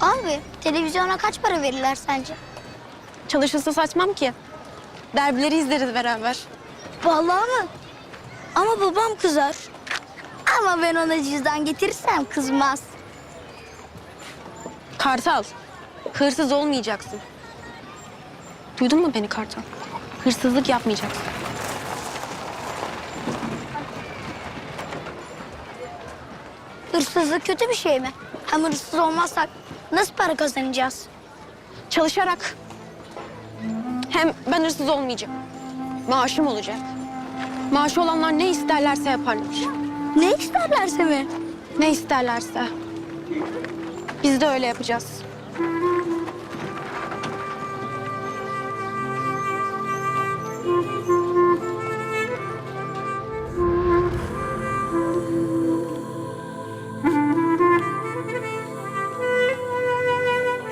Abi televizyona kaç para verirler sence? Çalışırsa saçmam ki. Derbileri izleriz beraber. Vallahi mı? Ama babam kızar. Ama ben ona cüzdan getirirsem kızmaz. Kartal, hırsız olmayacaksın. Duydun mu beni Kartal? Hırsızlık yapmayacaksın. Hırsızlık kötü bir şey mi? Hem hırsız olmazsak nasıl para kazanacağız? Çalışarak. Hem ben hırsız olmayacağım. Maaşım olacak. Maaşı olanlar ne isterlerse yaparlar. Ne isterlerse mi? Ne isterlerse. Biz de öyle yapacağız.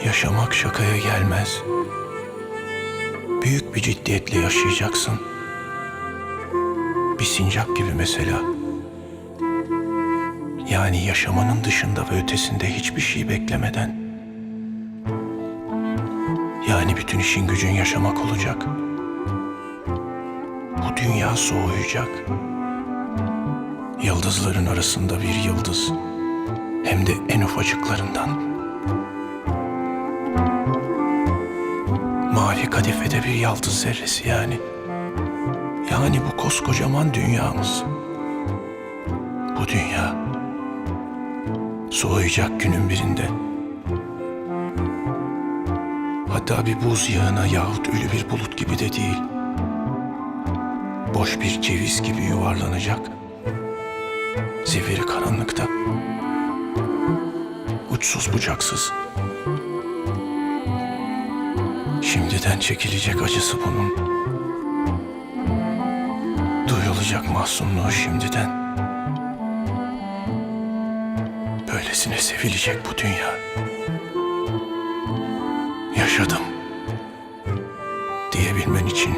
Yaşamak şakaya gelmez. Büyük bir ciddiyetle yaşayacaksın. Bir sincap gibi mesela. Yani yaşamanın dışında ve ötesinde hiçbir şey beklemeden. Yani bütün işin gücün yaşamak olacak. Bu dünya soğuyacak. Yıldızların arasında bir yıldız. Hem de en ufacıklarından. Mavi kadifede bir yaldız zerresi yani. Yani bu koskocaman dünyamız. Bu dünya soğuyacak günün birinde. Hatta bir buz yağına yahut ölü bir bulut gibi de değil. Boş bir ceviz gibi yuvarlanacak. Zifiri karanlıkta. Uçsuz bucaksız. Şimdiden çekilecek acısı bunun. Duyulacak mahzunluğu şimdiden. Böylesine sevilecek bu dünya. Yaşadım. Diyebilmen için.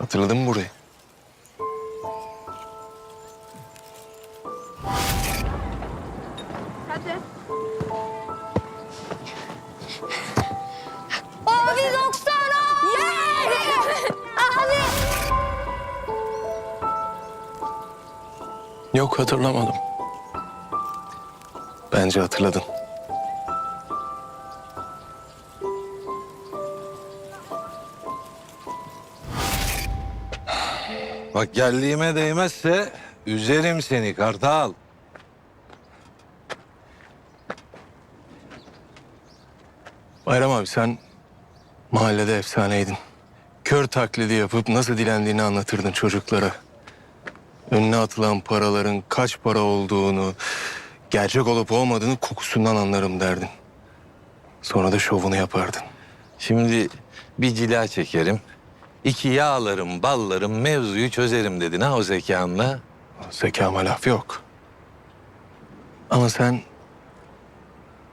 Hatırladın mı burayı? Abi 90 Abi. Yok hatırlamadım. Bence hatırladın. Bak geldiğime değmezse üzerim seni kartal. Bayram abi sen mahallede efsaneydin. Kör taklidi yapıp nasıl dilendiğini anlatırdın çocuklara. Önüne atılan paraların kaç para olduğunu, gerçek olup olmadığını kokusundan anlarım derdin. Sonra da şovunu yapardın. Şimdi bir cila çekerim. İki yağlarım, ballarım, mevzuyu çözerim dedin ha o zekanla. Zekama laf yok. Ama sen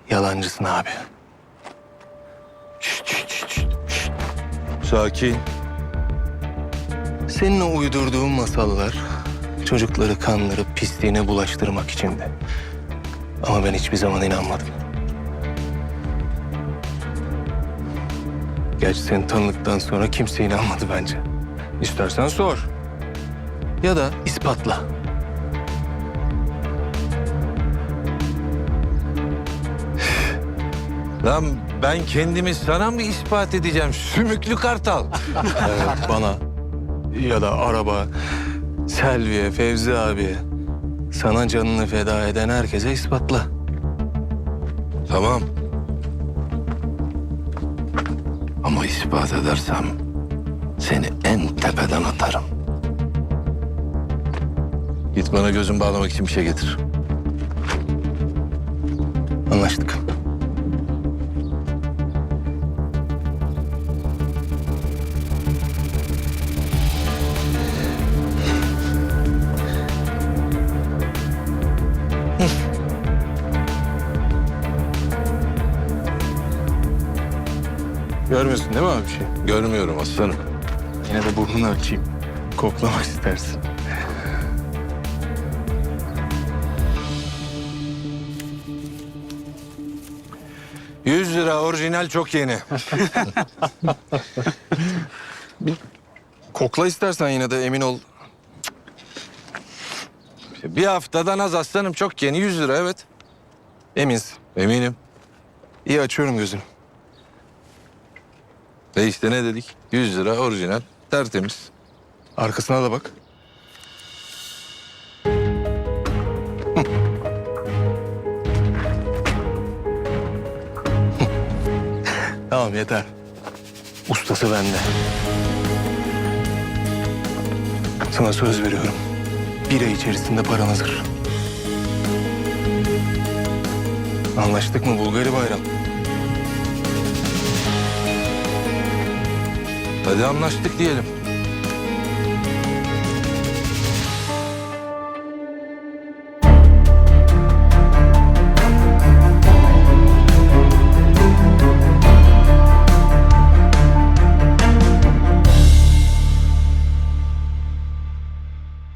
yalancısın abi. Şşt, şşt, şşt, şşt. Sakin. Senin o uydurduğun masallar çocukları kandırıp pisliğine bulaştırmak içindi. Ama ben hiçbir zaman inanmadım. Gerçi seni tanıdıktan sonra kimse inanmadı bence. İstersen sor. Ya da ispatla. Lan ben kendimi sana mı ispat edeceğim sümüklü kartal? Evet, bana ya da araba, Selvi'ye, Fevzi abi. Sana canını feda eden herkese ispatla. tamam. Ama ispat edersem seni en tepeden atarım. Git bana gözüm bağlamak için bir şey getir. Anlaştık. Görmüyorsun değil mi abi bir şey? Görmüyorum aslanım. Yine de burnunu açayım. Koklamak istersin. Yüz lira orijinal çok yeni. Kokla istersen yine de emin ol. Bir haftadan az aslanım çok yeni. Yüz lira evet. Eminsin. Eminim. İyi açıyorum gözünü. E işte ne dedik? Yüz lira orijinal tertemiz. Arkasına da bak. tamam yeter. Ustası bende. Sana söz veriyorum. Bir ay içerisinde paran hazır. Anlaştık mı Bulgari Bayram? Hadi anlaştık diyelim.